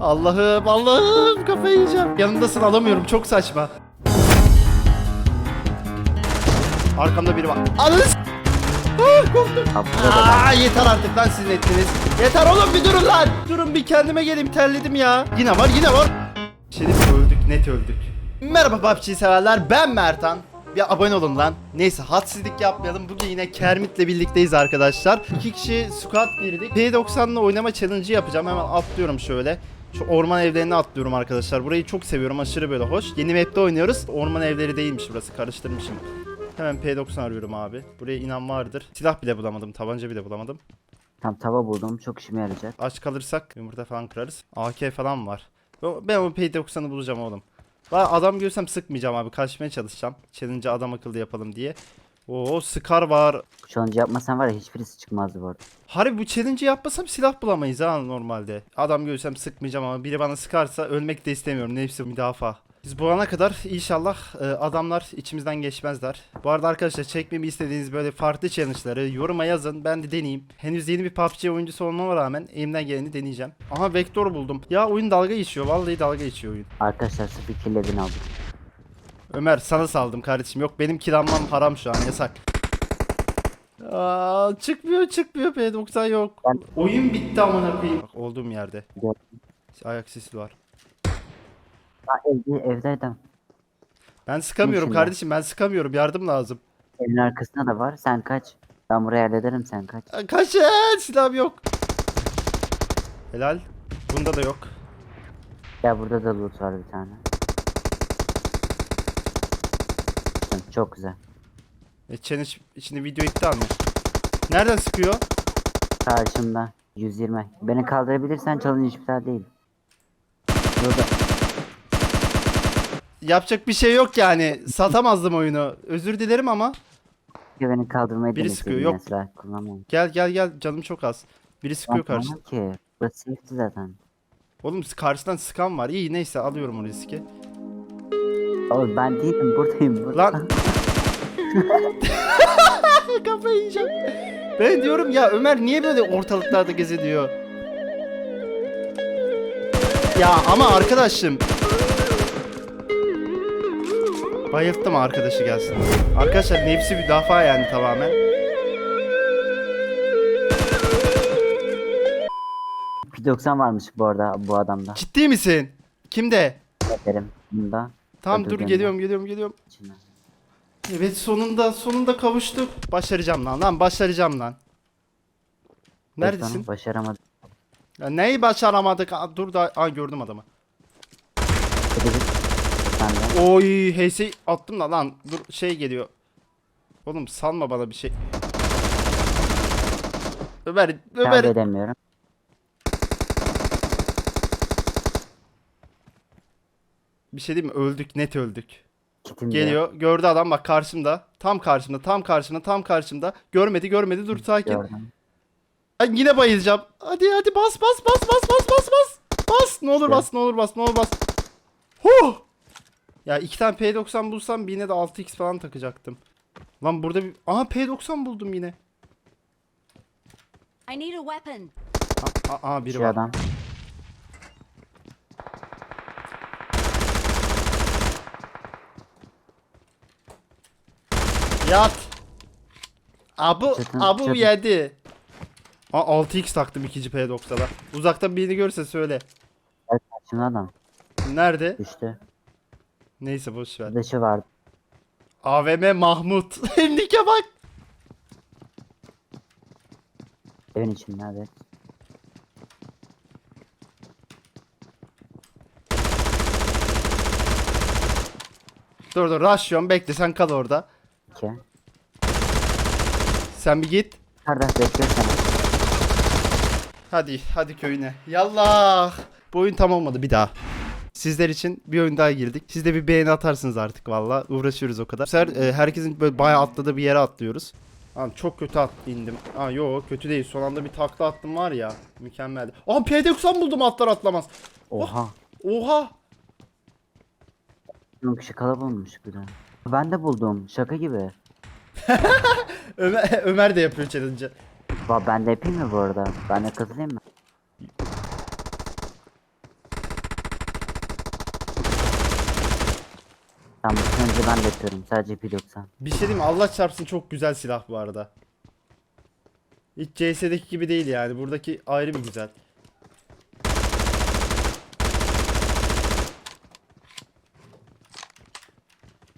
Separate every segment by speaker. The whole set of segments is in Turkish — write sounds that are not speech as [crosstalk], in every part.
Speaker 1: Allah'ım Allah'ım kafayı yiyeceğim. Yanındasın alamıyorum çok saçma. Arkamda biri var. Ananı Ah, korktum. Aa, yeter artık lan sizin ettiniz. Yeter oğlum bir durun lan. Durun bir kendime geleyim terledim ya. Yine var yine var. Şerif öldük net öldük. Merhaba PUBG severler ben Mertan. Bir abone olun lan. Neyse hadsizlik yapmayalım. Bugün yine Kermit'le birlikteyiz arkadaşlar. İki kişi squad girdik. P90'la oynama challenge'ı yapacağım. Hemen atlıyorum şöyle. Şu orman evlerine atlıyorum arkadaşlar. Burayı çok seviyorum. Aşırı böyle hoş. Yeni map'te oynuyoruz. Orman evleri değilmiş burası. Karıştırmışım. Hemen P90 arıyorum abi. Buraya inan vardır. Silah bile bulamadım. Tabanca bile bulamadım.
Speaker 2: Tam tava buldum. Çok işime yarayacak.
Speaker 1: Aç kalırsak yumurta falan kırarız. AK falan var. Ben ben o P90'ı bulacağım oğlum. Ben adam görsem sıkmayacağım abi. Kaçmaya çalışacağım. Challenge'ı adam akıllı yapalım diye. Oo Scar var.
Speaker 2: Bu challenge yapmasan var ya hiçbirisi çıkmazdı bu arada.
Speaker 1: Harbi bu challenge'ı yapmasam silah bulamayız ha normalde. Adam görsem sıkmayacağım ama biri bana sıkarsa ölmek de istemiyorum. Nefsi müdafaa. Biz bulana kadar inşallah e, adamlar içimizden geçmezler. Bu arada arkadaşlar çekmemi istediğiniz böyle farklı challenge'ları yoruma yazın. Ben de deneyeyim. Henüz yeni bir PUBG oyuncusu olmama rağmen elimden geleni deneyeceğim. Aha vektör buldum. Ya oyun dalga geçiyor. Vallahi dalga geçiyor oyun.
Speaker 2: Arkadaşlar sıfır kill bin aldık.
Speaker 1: Ömer sana saldım kardeşim. Yok benim kilanmam haram şu an yasak. Aa, çıkmıyor çıkmıyor P90 yok.
Speaker 2: Ben-
Speaker 1: Oyun bitti amına koyayım. Bak olduğum yerde. Ayak sesi var.
Speaker 2: Evde, evdeydim.
Speaker 1: Ben sıkamıyorum kardeşim ben sıkamıyorum yardım lazım.
Speaker 2: Evin arkasında da var. Sen kaç. Ben burayı hallederim sen kaç.
Speaker 1: Kaçın silahım yok. Helal. Bunda da yok.
Speaker 2: Ya burada da loot var bir tane. Çok güzel.
Speaker 1: E, challenge içinde video iptal mi? Nereden sıkıyor?
Speaker 2: Karşımda 120. Beni kaldırabilirsen challenge iptal değil. Burada.
Speaker 1: Yapacak bir şey yok yani. Satamazdım oyunu. Özür dilerim ama.
Speaker 2: Beni kaldırmayı
Speaker 1: Biri sıkıyor, yok.
Speaker 2: Mesela kullanmam.
Speaker 1: Gel gel gel canım çok az. Biri sıkıyor karşı.
Speaker 2: tamam ki. Safety zaten.
Speaker 1: Oğlum karşıdan sıkan var. İyi neyse alıyorum o riski.
Speaker 2: Oğlum ben değilim buradayım. Burada.
Speaker 1: Lan. [laughs] [laughs] Kafayı yiyeceğim. Ben diyorum ya Ömer niye böyle ortalıklarda geziniyor? Ya ama arkadaşım. Bayılttım arkadaşı gelsin. Arkadaşlar nefsi müdafaa yani tamamen.
Speaker 2: P90 varmış bu arada bu adamda.
Speaker 1: Ciddi misin? Kimde?
Speaker 2: Derim. Bunda.
Speaker 1: Tamam dur geliyorum geliyorum geliyorum.
Speaker 2: içine.
Speaker 1: Evet sonunda sonunda kavuştuk. Başaracağım lan lan başaracağım lan. Neredesin?
Speaker 2: P90'ı Başaramadım.
Speaker 1: Ya neyi başaramadık? Aa, dur da Aa, gördüm adamı. Oy heyse attım da lan dur şey geliyor. Oğlum sanma bana bir şey. Ömer
Speaker 2: Ömer.
Speaker 1: Ömer
Speaker 2: edemiyorum.
Speaker 1: bir şey diyeyim mi? Öldük net öldük.
Speaker 2: De
Speaker 1: Geliyor gördü adam bak karşımda. Tam karşımda tam karşımda tam karşımda. Görmedi görmedi dur sakin.
Speaker 2: Gördüm.
Speaker 1: Ben yine bayılacağım. Hadi hadi bas bas bas bas bas bas bas. Bas ne olur bas ne olur bas ne olur bas. Huh! Ya iki tane P90 bulsam yine de 6x falan takacaktım. Lan burada bir... Aha P90 buldum yine.
Speaker 3: I need a weapon.
Speaker 1: Aa, aa biri
Speaker 2: Şu
Speaker 1: var.
Speaker 2: adam.
Speaker 1: Yat. Abu
Speaker 2: Çatın-
Speaker 1: Abu
Speaker 2: çatın.
Speaker 1: yedi. Aa 6x taktım ikinci P90'a. Uzaktan birini görse söyle.
Speaker 2: Evet karşımda adam.
Speaker 1: Nerede?
Speaker 2: Düştü.
Speaker 1: Neyse boş ver.
Speaker 2: Dışı vardı.
Speaker 1: AVM Mahmut. [laughs] Nike bak.
Speaker 2: Evin içinde evet.
Speaker 1: Dur dur rushlıyorum bekle sen kal orada.
Speaker 2: İki.
Speaker 1: Sen bir git.
Speaker 2: Yukarıda bekliyor seni.
Speaker 1: Hadi hadi köyüne. Yallah. Bu oyun tam olmadı bir daha. Sizler için bir oyun daha girdik. Siz de bir beğeni atarsınız artık valla. Uğraşıyoruz o kadar. Bu sefer e, herkesin böyle bayağı atladığı bir yere atlıyoruz. Abi çok kötü at indim. Aa yo kötü değil. Son anda bir takla attım var ya. Mükemmeldi. Aa P90 buldum atlar atlamaz.
Speaker 2: Oha.
Speaker 1: Oha.
Speaker 2: Çok kişi kalabalıkmış bir de. Ben de buldum. Şaka gibi. [laughs]
Speaker 1: Ömer, Ömer de yapıyor challenge'ı.
Speaker 2: Va ben de yapayım mı bu arada? Ben de katılayım mı? Tamam önce ben de. Sadece P90.
Speaker 1: Bir şey diyeyim mi? Allah çarpsın çok güzel silah bu arada. Hiç CS'deki gibi değil yani. Buradaki ayrı bir güzel.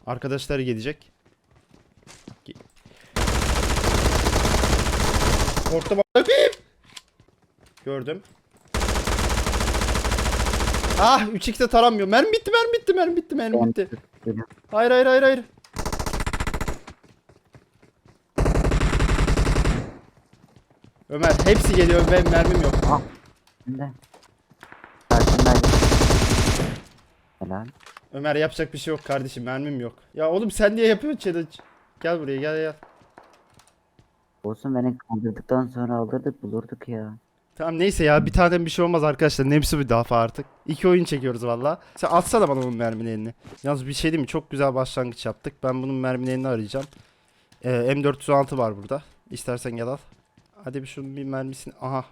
Speaker 1: Arkadaşları gelecek. Ge- Korktum a**ayım. Gördüm. Ah 3x'te taranmıyor. Mermi bitti, mermi bitti, mermi bitti, mermi bitti. Hayır hayır hayır hayır. Ömer hepsi geliyor ve mermim yok.
Speaker 2: Şimdi. Karşındaydı. Helal.
Speaker 1: Ömer yapacak bir şey yok kardeşim mermim yok. Ya oğlum sen niye yapıyorsun challenge? Gel buraya gel gel.
Speaker 2: Olsun beni kandırdıktan sonra alırdık bulurduk ya.
Speaker 1: Tamam neyse ya bir tane bir şey olmaz arkadaşlar. Nefsi bir daha artık. İki oyun çekiyoruz valla. Sen atsana bana bunun mermilerini. Yalnız bir şey değil mi? Çok güzel başlangıç yaptık. Ben bunun mermilerini arayacağım. Ee, M416 var burada. İstersen gel al. Hadi bir şunun bir mermisini. Aha.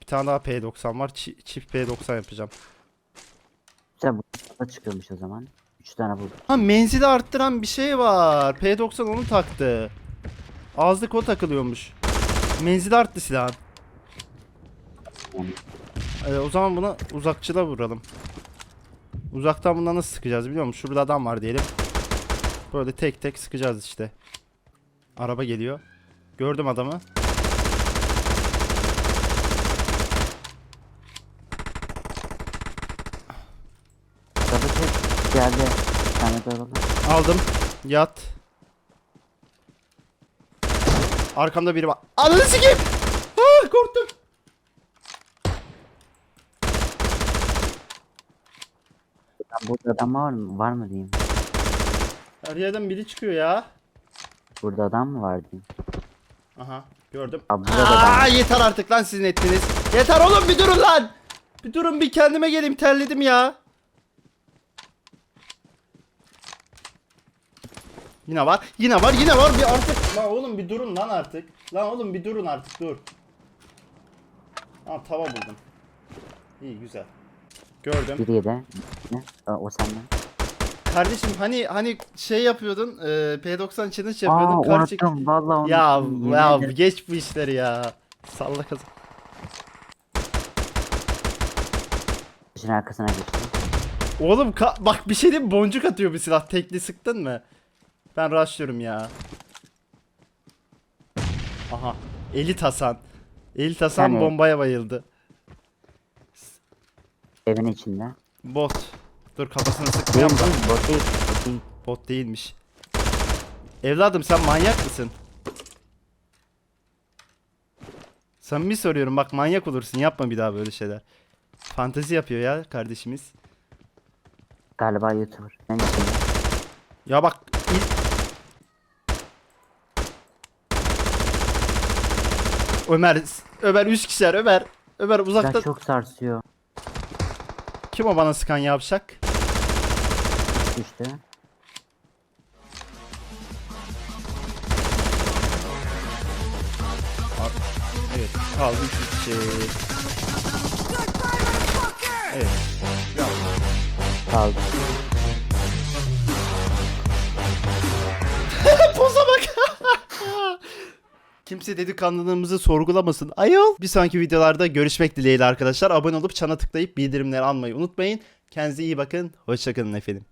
Speaker 1: Bir tane daha P90 var. Çi- çift P90 yapacağım.
Speaker 2: Güzel bu çıkıyormuş o zaman. 3 tane bulduk.
Speaker 1: Ha menzili arttıran bir şey var. P90 onu taktı. Ağızlık o takılıyormuş. Menzili arttı silahın. Ee, o zaman buna uzakçıla vuralım. Uzaktan bundan nasıl sıkacağız biliyor musun? Şurada adam var diyelim. Böyle tek tek sıkacağız işte. Araba geliyor. Gördüm adamı.
Speaker 2: Tabii ki geldi.
Speaker 1: Aldım. Yat. Arkamda biri var. Ananı sikeyim. Ah, korktum.
Speaker 2: Burada adam var mı? Var mı diyeyim.
Speaker 1: Her yerden biri çıkıyor ya.
Speaker 2: Burada adam mı var diyeyim.
Speaker 1: Aha gördüm.
Speaker 2: Abi burada da adam.
Speaker 1: Aa, yeter artık lan sizin ettiniz. Yeter oğlum bir durun lan. Bir durun bir kendime geleyim terledim ya. Yine var. Yine var. Yine var. Bir artık. Lan oğlum bir durun lan artık. Lan oğlum bir durun artık dur. Ha tava buldum. İyi güzel. Gördüm.
Speaker 2: Biri de. Ne? Aa, o senden.
Speaker 1: Kardeşim hani hani şey yapıyordun. E, P90 challenge
Speaker 2: Aa
Speaker 1: yapıyordun. kar çek-
Speaker 2: unuttum. Vallahi unuttum.
Speaker 1: Ya
Speaker 2: yemin
Speaker 1: ya
Speaker 2: ederim.
Speaker 1: geç bu işleri ya. Salla kazan.
Speaker 2: Taşın arkasına geçtim.
Speaker 1: Oğlum ka- bak bir şey diyeyim mi? boncuk atıyor bir silah. Tekli sıktın mı? Ben rushlıyorum ya. Aha. Elit Hasan. Elit Hasan
Speaker 2: Yani-
Speaker 1: bombaya bayıldı.
Speaker 2: Evin içinde.
Speaker 1: Bot. Dur
Speaker 2: Değil
Speaker 1: sıkmayalım da.
Speaker 2: değil. Bot değil. Bot değil.
Speaker 1: Bot değilmiş. Evladım sen manyak mısın? Samimi soruyorum bak manyak olursun yapma bir daha böyle şeyler. Fantezi yapıyor ya kardeşimiz.
Speaker 2: Galiba YouTuber. İçinde.
Speaker 1: Ya bak il- Ömer Ömer 3 kişiler Ömer Ömer
Speaker 2: Ya
Speaker 1: uzakta
Speaker 2: çok sarsıyor.
Speaker 1: Kim o bana sıkan yavşak?
Speaker 2: Düştü.
Speaker 1: Evet kaldı 3 kişi. Evet.
Speaker 2: Kaldı. [laughs]
Speaker 1: Poza bak. Kimse delikanlılığımızı sorgulamasın. Ayol. Bir sonraki videolarda görüşmek dileğiyle arkadaşlar. Abone olup çana tıklayıp bildirimleri almayı unutmayın. Kendinize iyi bakın. Hoşçakalın efendim.